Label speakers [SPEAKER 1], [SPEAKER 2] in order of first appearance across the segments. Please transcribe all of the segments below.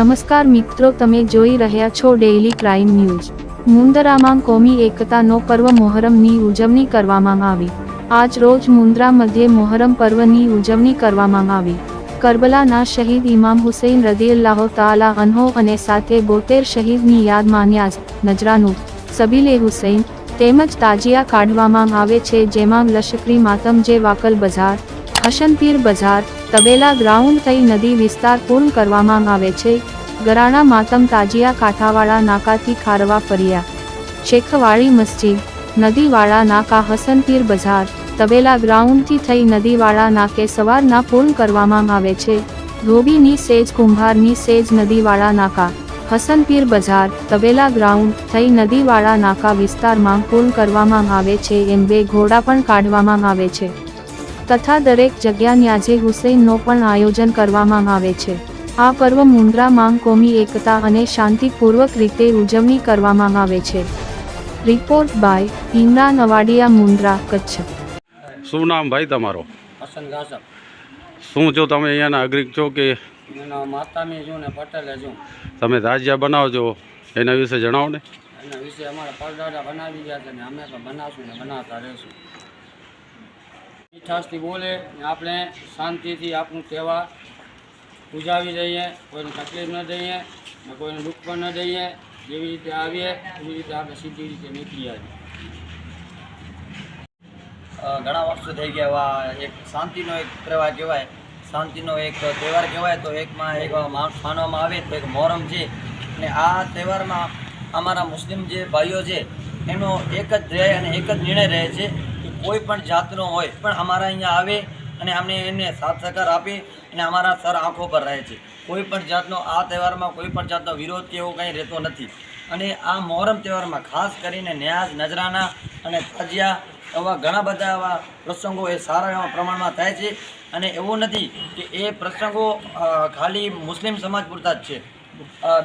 [SPEAKER 1] નમસ્કાર મિત્રો, તમે જોઈ રહ્યા છો ડેઇલી ક્રાઇમ ન્યૂઝ મુન્દ્રામાં કોમી એકતાનો પર્વ મોહરમની ઉજવણી કરવામાં આવી. આજ રોજ મુંદ્રા મધ્યે મોહરમ પર્વની ઉજવણી કરવામાં આવી. કરબલાના શહીદ ઇમામ હુસૈન રદિયલ્લાહો તાલા અન્હો અને સાથે બોતેર શહીદની યાદમાં ન્યાઝ નજરાનું સબીલે હુસૈન તેમજ તાજિયા કાઢવામાં આવે છે, જેમાં લશ્કરી માતમ જે વાકલ બજાર હસનપીર બજાર, તબેલા ગ્રાઉન્ડ થઈ નદી વિસ્તાર પૂર્ણ કરવામાં આવે છે. ગરાણા માતમ તાજિયા કાંઠાવાળા નાકાથી ખારવા ફર્યા. શેખવાળી મસ્જિદ, નદીવાળા નાકા હસનપીર બજાર, તબેલા ગ્રાઉન્ડથી થઈ નદીવાળા નાકે સવારના પૂર્ણ કરવામાં આવે છે. ધોબીની સેજ, કુંભારની સેજ, નદીવાળા નાકા, હસનપીર બજાર, તબેલા ગ્રાઉન્ડ થઈ નદીવાળા નાકા વિસ્તારમાં પૂર્ણ કરવામાં આવે છે એમ બે ઘોડા પણ કાઢવામાં આવે છે. તથા દરેક જગ્યા ન્યાજે હુસૈનનો પણ આયોજન કરવામાં આવે છે. આ પર્વ મુન્દ્રામાં કોમી એકતા અને શાંતિપૂર્વક રીતે ઉજવણી કરવામાં આવે છે. Report by Imran Avadiya Mundra Kutch.
[SPEAKER 2] શું નામ ભાઈ તમારો?
[SPEAKER 3] હસન
[SPEAKER 2] શું છો તમે અહીંયાના નાગરિક છો કે
[SPEAKER 3] એના માતામી છું ને પટેલે છું.
[SPEAKER 2] તમે રાજ્ય બનાવો છો એના વિશે જણાવો ને.
[SPEAKER 3] એના વિશે અમારા પરદાદા બનાવી ગયા છે ને અમે પણ બનાવશું ને બનાવતા રહીશું. મીઠાશથી બોલે આપણે શાંતિથી આપણું તહેવાર ઉજાવી દઈએ કોઈને તકલીફ ન દઈએ ને કોઈને દુઃખ પણ ન દઈએ જેવી રીતે આવીએ, એવી રીતે આપણે સીધી રીતે નીકળી આવીએ.
[SPEAKER 4] ઘણા વર્ષો થઈ ગયા એક શાંતિનો એક તહેવાર કહેવાય. શાંતિનો એક તહેવાર કહેવાય તો એકમાં એક માનવામાં આવે તો એક મોહરમ છે. અને આ તહેવારમાં અમારા મુસ્લિમ જે ભાઈઓ છે, એનો એક જ ધ્યેય અને એક જ નિર્ણય રહે છે કે કોઈ પણ જાતનો હોય, પણ અમારા અહીંયા આવે અને અમને એને સાથ સહકાર આપે અને અમારા સર આંખો પર રહે છે. કોઈ પણ જાતનો આ તહેવારમાં કોઈ પણ જાતનો વિરોધ કે એવો કંઈ રહેતો નથી. અને આ મોહરમ તહેવારમાં ખાસ કરીને ન્યાઝ નજરાના અને તાજિયા એવા ઘણા બધા એવા પ્રસંગો એ સારા એવા પ્રમાણમાં થાય છે. અને એવું નથી કે એ પ્રસંગો ખાલી મુસ્લિમ સમાજ પૂરતા જ છે.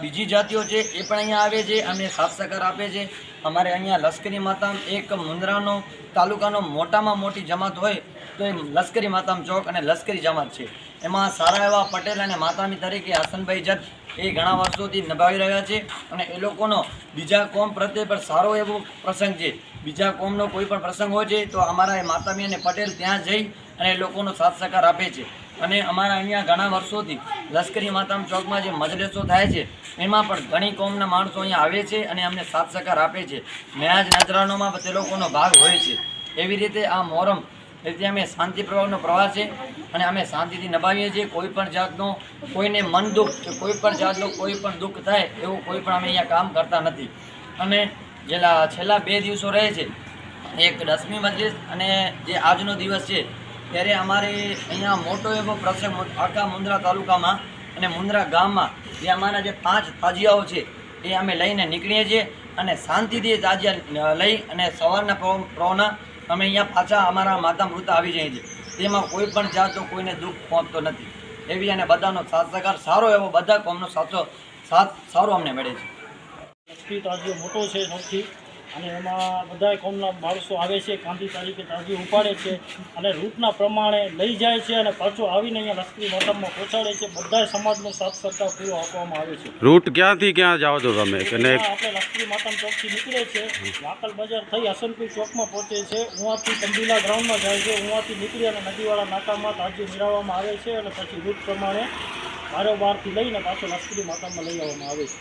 [SPEAKER 4] બીજી જાતિઓ છે એ પણ અહીંયા આવે છે અને સાથ સહકાર આપે છે. અમારે અહીંયા લશ્કરી માતા એક મુંદ્રાનો તાલુકાનો મોટામાં મોટી જમાત હોય લશ્કરી માતામ ચોક અને લશ્કરી જમાત છે. એમાં સારા એવા પટેલ અને માતામી તરીકે હસનભાઈ જત એ ઘણા વર્ષોથી નિભાવી રહ્યા છે અને એ લોકોનો બીજા કોમ પ્રત્યે પણ સારો એવો પ્રસંગ છે. બીજા કોમનો કોઈ પણ પ્રસંગ હોય છે તો અમારા એ માતામી અને પટેલ ત્યાં જઈ અને એ લોકોનો સાથ સહકાર આપે છે. અને અમારા અહીંયા ઘણા વર્ષોથી લશ્કરી માતામ ચોકમાં જે મજલેસો થાય છે, એમાં પણ ઘણી કોમના માણસો અહીંયા આવે છે અને અમને સાથ સહકાર આપે છે. ન્યાજ નજરાનોમાં પણ તે લોકોનો ભાગ હોય છે. એવી રીતે આ મોહરમ એટલે અમે શાંતિ પ્રવાહનો પ્રવાહ છે અને અમે શાંતિથી નભાવીએ છીએ, કોઈ પણ જાતનો કોઈને મન દુઃખ કે કોઈ પણ જાતનું કોઈ પણ દુઃખ થાય એવું કોઈ પણ અમે અહીંયા કામ કરતા નથી. અને જેલા છેલ્લા બે દિવસો રહે છે, એક દસમી મજલિસ અને જે આજનો દિવસ છે, ત્યારે અમારે અહીંયા મોટો એવો પ્રસંગ આખા મુન્દ્રા તાલુકામાં અને મુન્દ્રા ગામમાં જે અમારા જે પાંચ તાજિયાઓ છે, એ અમે લઈને નીકળીએ છીએ અને શાંતિથી તાજિયા લઈ અને સવારના પ્રો- પ્રોના અમે અહીંયા પાછા અમારા માતા મૃત આવી જાય છે. તેમાં કોઈ પણ જાતનો કોઈને દુઃખ પહોંચતો નથી. એવી અને બધાનો સાથ સહકાર સારો એવો બધા કોમનો સાચો સાથ સારો અમને મળે છે.
[SPEAKER 5] મોટો છે સૌથી. અને એમાં બધાય કોમના માણસો આવે છે કાંધી તારીખે તાજી ઉપાડે છે અને રૂટના પ્રમાણે લઈ જાય છે અને પાછો આવીને અહીંયા લશ્કરી મોટમમાં પહોંચાડે છે. બધાય સમાજનો સાથ સરકાર પૂરો આપવામાં આવે છે.
[SPEAKER 2] રૂટ ક્યાંથી ક્યાં જાઓ છો તમે? કે ને
[SPEAKER 5] આપણે લશ્કરી માતામ ચોકથી નીકળે છે. વાકલ બજાર થઈ હસનપુર ચોકમાં પહોંચે છે. ઉવાથી તંબીલા ગ્રાઉન્ડમાં જાય છે. ઉવાથી નીકળી અને નદીવાળા નાકામાં તાજી મેળવવામાં આવે છે અને પછી રૂટ પ્રમાણે બારોબારથી લઈને પાછો લશ્કરી માતામાં લઈ આવવામાં આવે છે.